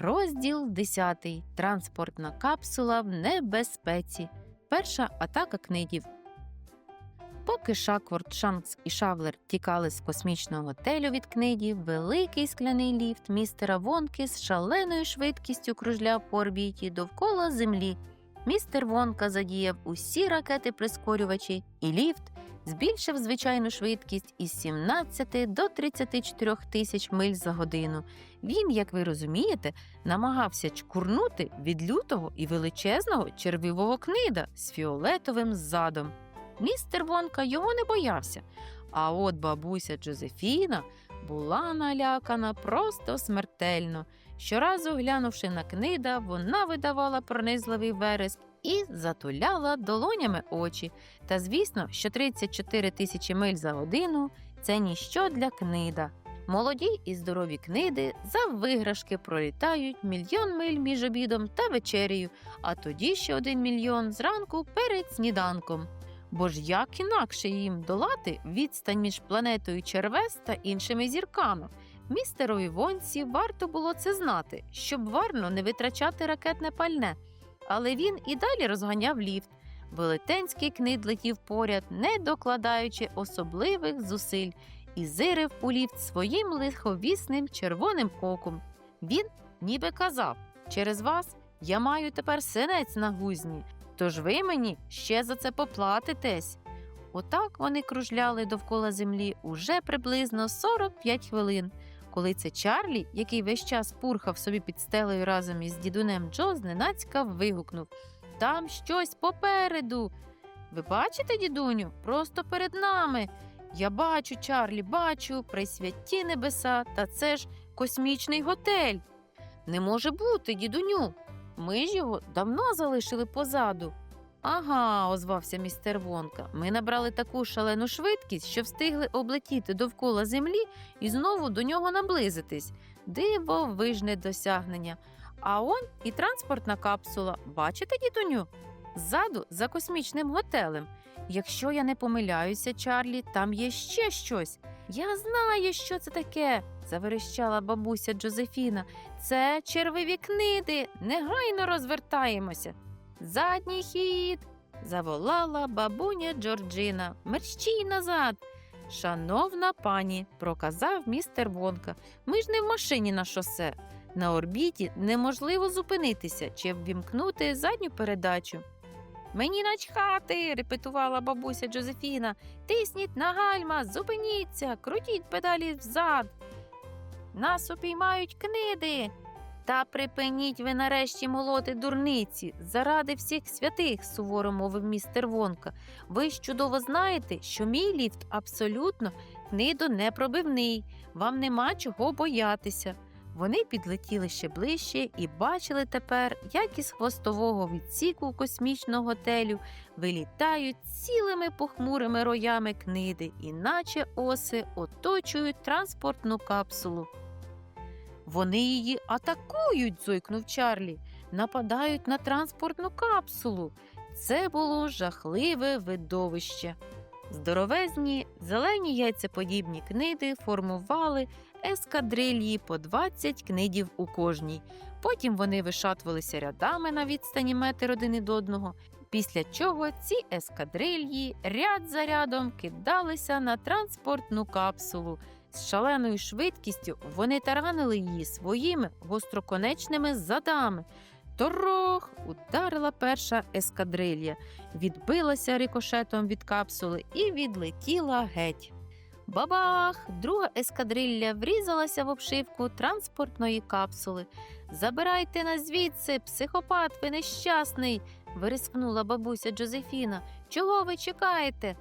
Розділ 10. Транспортна капсула в небезпеці. Перша атака книдів. Поки Шакворд, Шанкс і Шавлер тікали з космічного готелю від книдів, великий скляний ліфт містера Вонки з шаленою швидкістю кружляв по орбіті довкола землі. Містер Вонка задіяв усі ракети прискорювачі, і ліфт збільшив звичайну швидкість із 17 до 34 тисяч миль за годину. Він, як ви розумієте, намагався чкурнути від лютого і величезного червивого книда з фіолетовим задом. Містер Вонка його не боявся, а от бабуся Джозефіна була налякана просто смертельно. Щоразу глянувши на книда, вона видавала пронизливий вереск і затуляла долонями очі. Та звісно, що 34 тисячі миль за годину це ніщо для книда. Молоді і здорові книди за виграшки пролітають мільйон миль між обідом та вечерею, а тоді ще один мільйон зранку перед сніданком. Бо ж як інакше їм долати відстань між планетою Червес та іншими зірками? Містерові Вонсі варто було це знати, щоб варно не витрачати ракетне пальне. Але він і далі розганяв ліфт. Велетенський книд летів поряд, не докладаючи особливих зусиль, і зирив у ліфт своїм лиховісним червоним оком. Він ніби казав: через вас я маю тепер синець на гузні, тож ви мені ще за це поплатитесь. Отак вони кружляли довкола землі уже приблизно 45 хвилин. Коли це Чарлі, який весь час пурхав собі під стелею разом із дідунем Джо, зненацька вигукнув Там щось попереду. Ви бачите, дідуню? Просто перед нами. Я бачу, Чарлі, бачу, присвяті небеса, та це ж космічний готель. Не може бути, дідуню. Ми ж його давно залишили позаду. Ага, озвався містер Вонка. Ми набрали таку шалену швидкість, що встигли облетіти довкола землі і знову до нього наблизитись. Дивовижне досягнення. А он і транспортна капсула. Бачите, дідуню? Ззаду за космічним готелем. Якщо я не помиляюся, Чарлі, там є ще щось. Я знаю, що це таке, заверещала бабуся Джозефіна. Це червиві книди. Негайно розвертаємося. Задній хід. заволала бабуня Джорджина. Мерщій назад. Шановна пані, проказав містер Вонка. Ми ж не в машині на шосе. На орбіті неможливо зупинитися чи ввімкнути задню передачу. Мені начхати, репетувала бабуся Джозефіна. Тисніть на гальма, зупиніться, крутіть педалі взад. Нас упіймають книди. Та припиніть ви нарешті молоти дурниці заради всіх святих, суворо мовив містер Вонка. Ви ж чудово знаєте, що мій ліфт абсолютно книдонепробивний. Вам нема чого боятися. Вони підлетіли ще ближче і бачили тепер, як із хвостового відсіку космічного готелю вилітають цілими похмурими роями книди, іначе оси оточують транспортну капсулу. Вони її атакують, зойкнув Чарлі, нападають на транспортну капсулу. Це було жахливе видовище. Здоровезні, зелені яйцеподібні книди формували ескадрильї по 20 книдів у кожній. Потім вони вишатувалися рядами на відстані метр один від одного, після чого ці ескадрильї ряд за рядом кидалися на транспортну капсулу. З шаленою швидкістю вони таранили її своїми гостроконечними задами. Торох! ударила перша ескадрилья, відбилася рикошетом від капсули і відлетіла геть. Бабах! Друга ескадрилля врізалася в обшивку транспортної капсули. Забирайте нас звідси, психопат, ви нещасний, вирискнула бабуся Джозефіна. Чого ви чекаєте?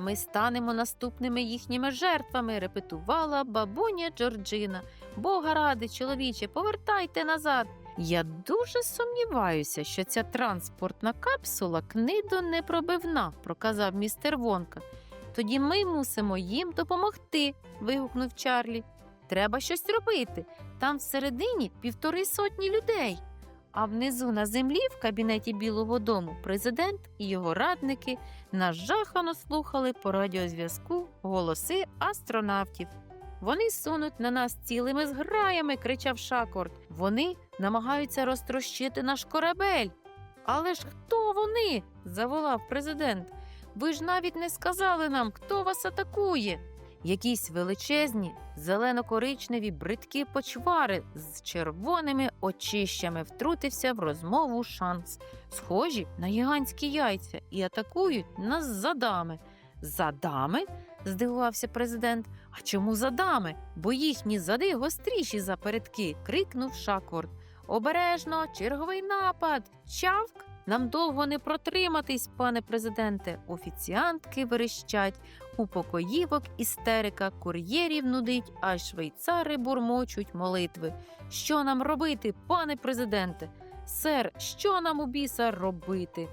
Ми станемо наступними їхніми жертвами, репетувала бабуня Джорджина. Бога ради, чоловіче, повертайте назад. Я дуже сумніваюся, що ця транспортна капсула книдонепробивна, проказав містер Вонка. Тоді ми мусимо їм допомогти, вигукнув Чарлі. Треба щось робити. Там всередині півтори сотні людей. А внизу на землі, в кабінеті Білого Дому, президент і його радники нажахано слухали по радіозв'язку голоси астронавтів. Вони сунуть на нас цілими зграями, кричав Шакорд. Вони намагаються розтрощити наш корабель. Але ж хто вони? заволав президент. Ви ж навіть не сказали нам, хто вас атакує. Якісь величезні, зелено-коричневі бридкі почвари з червоними очищами втрутився в розмову шанс, схожі на гігантські яйця, і атакують нас задами. Задами? здивувався президент. А чому задами? Бо їхні зади гостріші за передки, крикнув Шакворд. Обережно, черговий напад. Чавк. Нам довго не протриматись, пане президенте. Офіціантки верещать, у покоївок істерика, кур'єрів нудить, а швейцари бурмочуть молитви. Що нам робити, пане президенте? Сер, що нам у біса робити?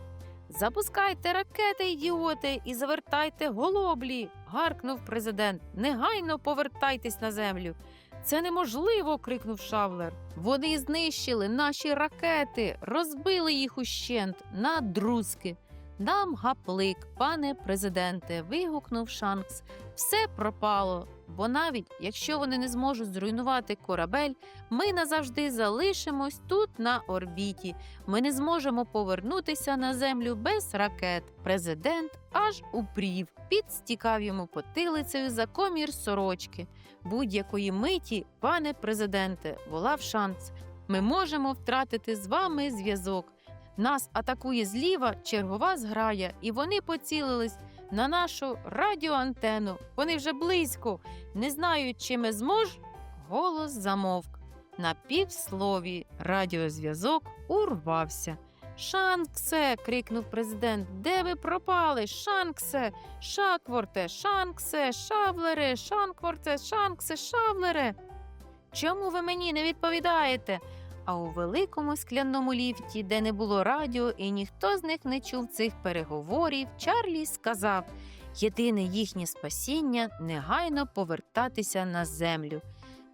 Запускайте ракети, ідіоти, і завертайте голоблі. гаркнув президент. Негайно повертайтесь на землю. Це неможливо. крикнув Шавлер. Вони знищили наші ракети, розбили їх ущент на друзки. Нам гаплик, пане президенте, вигукнув Шанкс. Все пропало. Бо навіть якщо вони не зможуть зруйнувати корабель, ми назавжди залишимось тут на орбіті. Ми не зможемо повернутися на землю без ракет. Президент аж упрів, підстікав йому потилицею за комір сорочки. Будь-якої миті, пане президенте, волав шанс. Ми можемо втратити з вами зв'язок. Нас атакує зліва чергова зграя, і вони поцілились на нашу радіоантену. Вони вже близько. Не знають, чи ми змож. Голос замовк. На півслові радіозв'язок урвався. Шанксе. крикнув президент. Де ви пропали? Шанксе, Шакворте, Шанксе, Шавлере, Шанкворте, Шанксе, Шавлере. Чому ви мені не відповідаєте? А у великому скляному ліфті, де не було радіо, і ніхто з них не чув цих переговорів, Чарлі сказав єдине їхнє спасіння негайно повертатися на землю.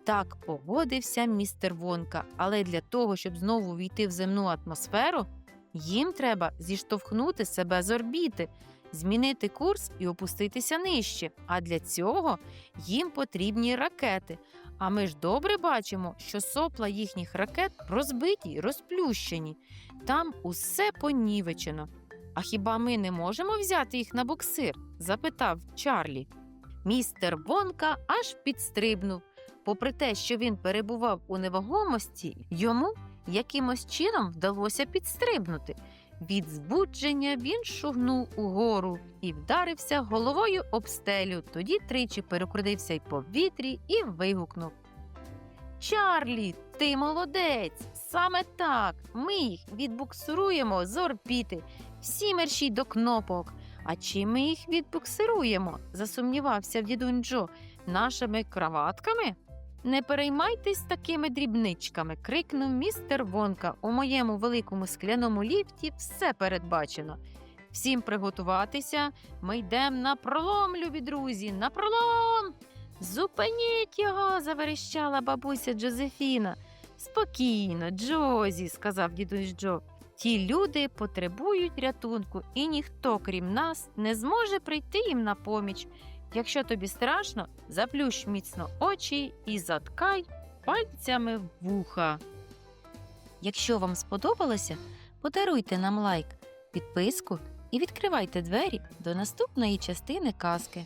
Так погодився містер Вонка, але для того, щоб знову війти в земну атмосферу, їм треба зіштовхнути себе з орбіти, змінити курс і опуститися нижче. А для цього їм потрібні ракети. А ми ж добре бачимо, що сопла їхніх ракет розбиті й розплющені. Там усе понівечено. А хіба ми не можемо взяти їх на буксир? запитав Чарлі. Містер Вонка аж підстрибнув. Попри те, що він перебував у невагомості, йому якимось чином вдалося підстрибнути. Від збудження він шугнув угору і вдарився головою об стелю, тоді тричі перекрутився й по вітрі і вигукнув. Чарлі, ти молодець! Саме так. Ми їх відбуксируємо з орбіти. Всі мерщій до кнопок. А чим ми їх відбуксируємо? засумнівався дідунь Джо. Нашими краватками? Не переймайтесь такими дрібничками, крикнув містер Вонка. У моєму великому скляному ліфті все передбачено. Всім приготуватися. Ми йдемо на пролом, любі друзі, на пролом. Зупиніть його, заверещала бабуся Джозефіна. Спокійно, Джозі, сказав дідусь Джо. Ті люди потребують рятунку, і ніхто, крім нас, не зможе прийти їм на поміч. Якщо тобі страшно, заплющ міцно очі і заткай пальцями вуха. Якщо вам сподобалося, подаруйте нам лайк, підписку і відкривайте двері до наступної частини казки.